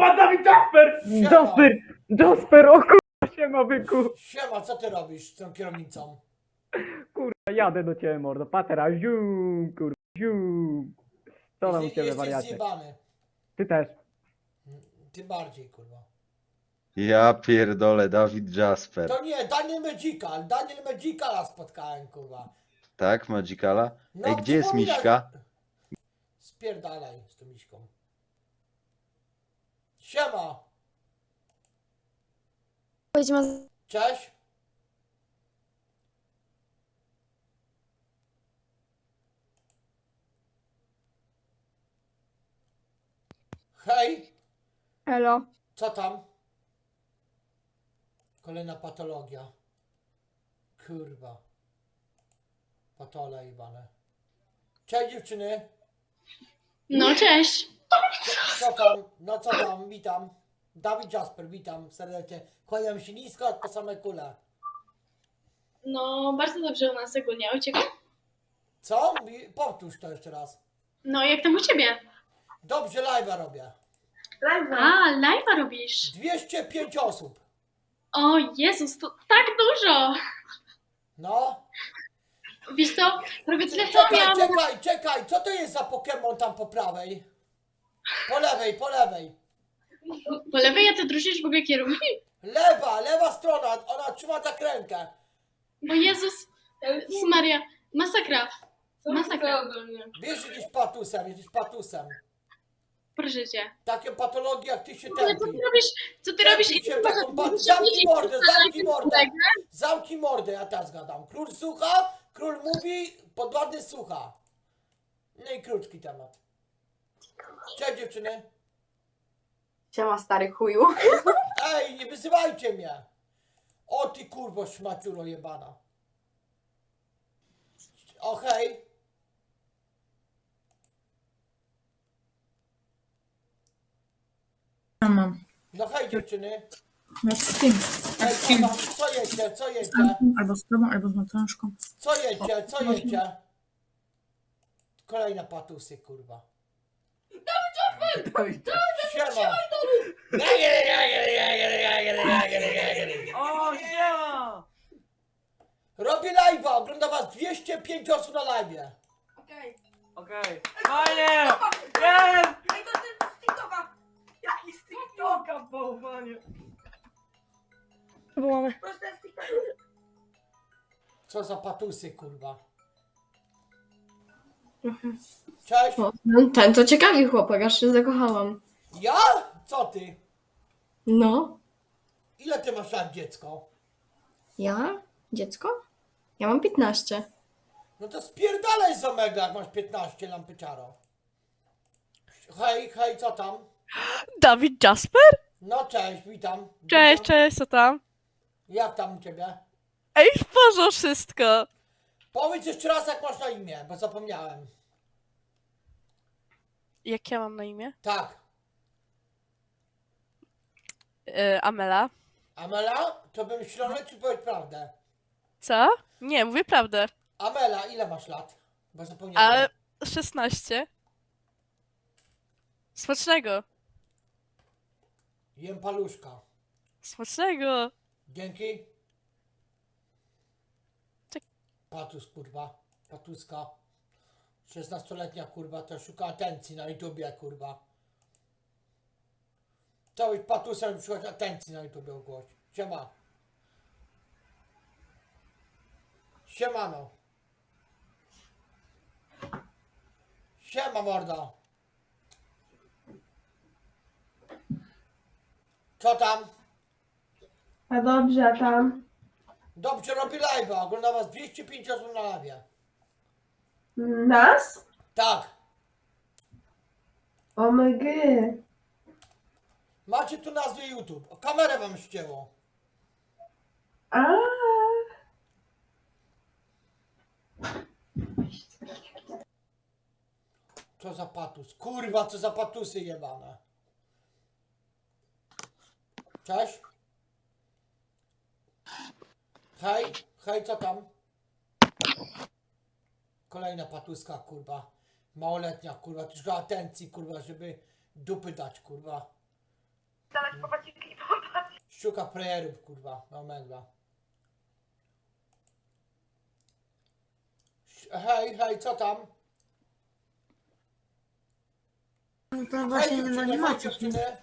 pan Dawid Jasper! Siema. Jasper! Jasper, o kurwa, siema byku! Siema, co ty robisz z tą kierownicą? Kurwa, jadę do ciebie, mordo. Patera, zium, kurwa, zium. Co tam u Jesteś- ciebie, Jesteś wariacie? zjebany. Ty też. Ty bardziej, kurwa. Ja pierdolę, Dawid Jasper. To nie, Daniel Magical. Daniel Magicala spotkałem, kurwa. Tak, Magicala? No, Ej, gdzie jest przypominaj- Miśka? Spierdalaj z tą miśką. Siema, Powiedz cześć. Hej, Elo. co tam? Kolejna patologia. Kurwa. Patole jebane. Cześć dziewczyny. No cześć. Co tam? No co tam? Witam. Dawid Jasper, witam serdecznie. Kłaniam się nisko po same kule. No bardzo dobrze u nas ogólnie. A u ciebie? Co? Mi- Powtórz to jeszcze raz. No jak tam u ciebie? Dobrze, live'a robię. A, live'a robisz. 205 osób. O Jezus, to tak dużo. No. Wiesz co, prawie tyle co Czekaj, miałam. czekaj, czekaj. Co to jest za Pokémon tam po prawej? Po lewej, po lewej. Po lewej ja ty drużysz w ogóle kierownik? Lewa, lewa strona. Ona trzyma tak rękę. O Jezus, Maria, masakra. Masakra. Wiesz, że jesteś patusem, jesteś patusem. Proszę cię. Takie patologie jak ty się Ale co ty tępi. robisz? Co ty robisz? Tępi się taką pa- Zamknij mordę, zamknij mordę. Zamknij mordę, ja teraz gadam. Król słucha, król mówi, podwładny słucha. No i krótki temat. Cześć dziewczyny. Siema stary chuju. Ej, nie wyzywajcie mnie. O ty kurwo szmaciuro jebana. O hej. Ja mam. No hej dziewczyny. No z? Ej, co tam? Co jecie, co jecie? Albo z tobą, albo z Mateuszką. Co jecie, co jecie? Kolejne patusy, kurwa. Siema. O, siema! Robię live'a, ogląda was 205 osób na live'ie. Okej. Okej. Fajnie! Jest! Ej, to ty z TikToka. Jaki z TikToka? Toka, bałwanie. Proszę z TikToka. Co za patusy, kurwa. Cześć. O, no, ten to ciekawy chłopak, aż się zakochałam. Ja? Co ty? No, Ile ty masz lat, dziecko? ja? Dziecko? Ja mam 15. No to spierdalaj z Omega, jak masz 15 lampyczaro. Hej, hej, co tam? Dawid Jasper? No cześć, witam. Cześć, Witam. cześć, co tam? Jak tam u ciebie? Ej, w porządku wszystko. Powiedz jeszcze raz, jak masz na imię, bo zapomniałem. Jak ja mam na imię? Tak. Yy, Amela. Amela? To bym ślony, czy powiedz prawdę? Co? Nie, mówię prawdę. Amela, ile masz lat? Bo zapomniałem. Ale 16. Smacznego. Jem paluszka. Smacznego. Dzięki. Czek- Patus, kurwa. Patuska. 16-letnia, kurwa, to szuka atencji na YouTubie, kurwa. Być patusem, szukać atencji na YouTubie ogłoś. Siema. Siemano. Siema, mordo. Co tam? A dobrze, a tam Dobrze robi live'a, ogląda was 205 osób na live'ie. nas? Tak, OMG. Macie tu nazwę YouTube. O, kamerę wam ścięło. A. Co za patus. Kurwa, co za patusy jebane. Cześć. Hej, hej, co tam? Kolejna patuska, kurwa. Małoletnia, kurwa. Tylko atencji, kurwa, żeby dupy dać, kurwa. Szczuka prejerów, kurwa, na omega. Hej, hej, co tam? No to Hej właśnie no dziewczyny, nie hej ma co. dziewczyny.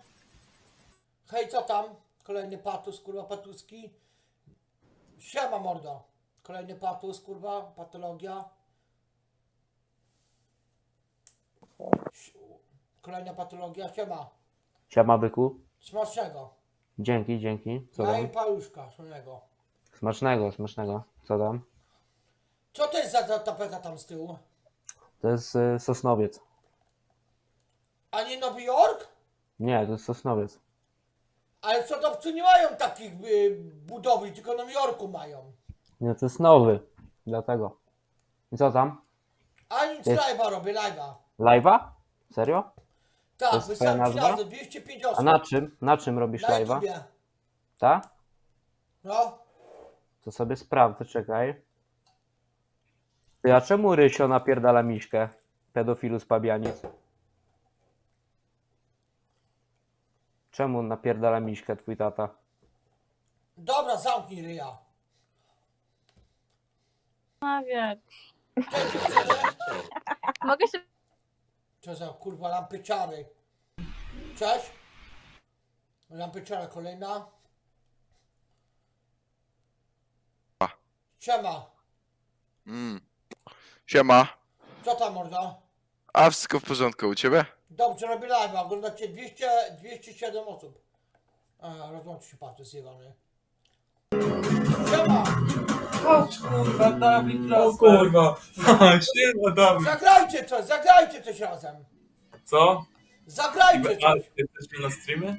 Hej, co tam? Kolejny patus, kurwa, patuski. Siema, mordo. Kolejny patus, kurwa, patologia. Kolejna patologia, siema. Siema byku. Smacznego. Dzięki, dzięki. Co Daj tam? paluszka, smacznego. Smacznego, smacznego. Co tam? Co to jest za, za tapeta tam z tyłu? To jest y, Sosnowiec. A nie Nowy Jork? Nie, to jest Sosnowiec. Ale co to, nie mają takich y, budowli, tylko w Nowym Jorku mają. Nie, to jest nowy. Dlatego. I co tam? A nic, Jest- live'a robię, live'a. Live'a? Serio? Tak, jest wysłałem twoja ci nazwa? nazwę, 205 osób. A na czym? Na czym robisz Na live'a? YouTubie. Tak? No, To sobie sprawdzę, czekaj. Ty, a czemu Rysio napierdala miśkę? Pedofilu z Pabianic. Czemu napierdala miśkę twój tata? dobra, zamknij ryja. Mawiać. Mogę się... Co za kurwa lampy czary. Cześć. Lampy czary kolejna. Siema. Mm. Siema. Co tam mordo? A wszystko w porządku u ciebie? Dobrze, robię live, oglądacie 200, 207 osób. A, rozłączy się patrz, zjebany. Siema! Kurwa, Dawid O kurwa. Siema, Dawid. Zagrajcie coś, zagrajcie coś razem. Co? Zagrajcie A, coś. jesteśmy na streamie?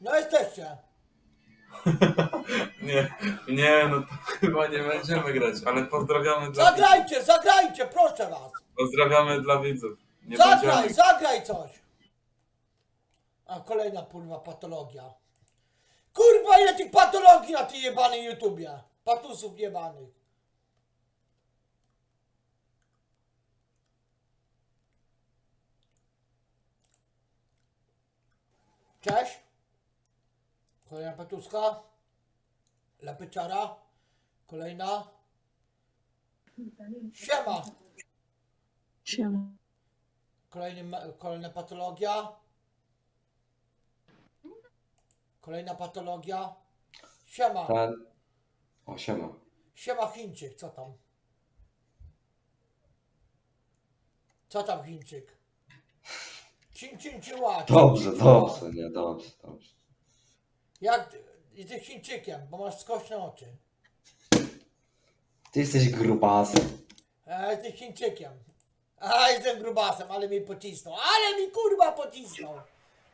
No jesteście. Nie, nie, no to chyba nie będziemy grać, ale pozdrawiamy dla, Zagrajcie, zagrajcie, proszę was. pozdrawiamy dla widzów. Nie Zagraj, będziemy. zagraj coś. A kolejna kurwa patologia. Kurwa ile tych patologii na tej jebanej YouTubie. Patusów jebanych. Cześć. Kolejna patuska. Lepyczara. Kolejna. Siema. Siema. Kolejny, kolejna patologia. Kolejna patologia. Siema. O, siema. Siema Chińczyk, co tam? Co tam Chińczyk? Cin, cin, ciła, cin, Dobrze, dobrze, nie, dobrze, dobrze. Jak ty- jesteś Chińczykiem, bo masz skośne oczy. Ty jesteś grubasem. A jesteś Chińczykiem. A jestem grubasem, ale mi pocisnął. Ale mi kurwa pocisnął.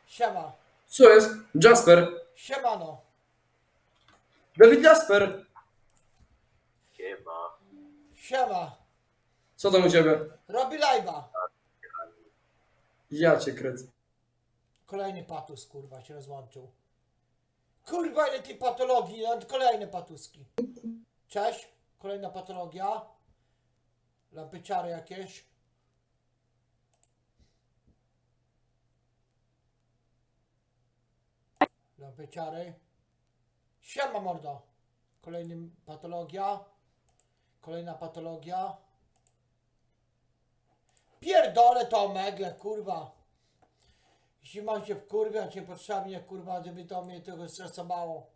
Siema. Co jest? Jasper! Siemano. Dawid Jasper! Siema. Co tam u ciebie? Robi live'a. Ja cię kręcę. Kolejny patus, kurwa, się rozłączył. Kurwa, ile tej patologii, kolejne patuski. Cześć, kolejna patologia. Lampyciary jakieś. Lampyciary. Siema, mordo. Kolejny patologia. Kolejna patologia. Pierdolę to megle, kurwa. Jeśli mam się wkurwiać, nie potrzeba mnie kurwa, żeby to mnie trochę stresowało.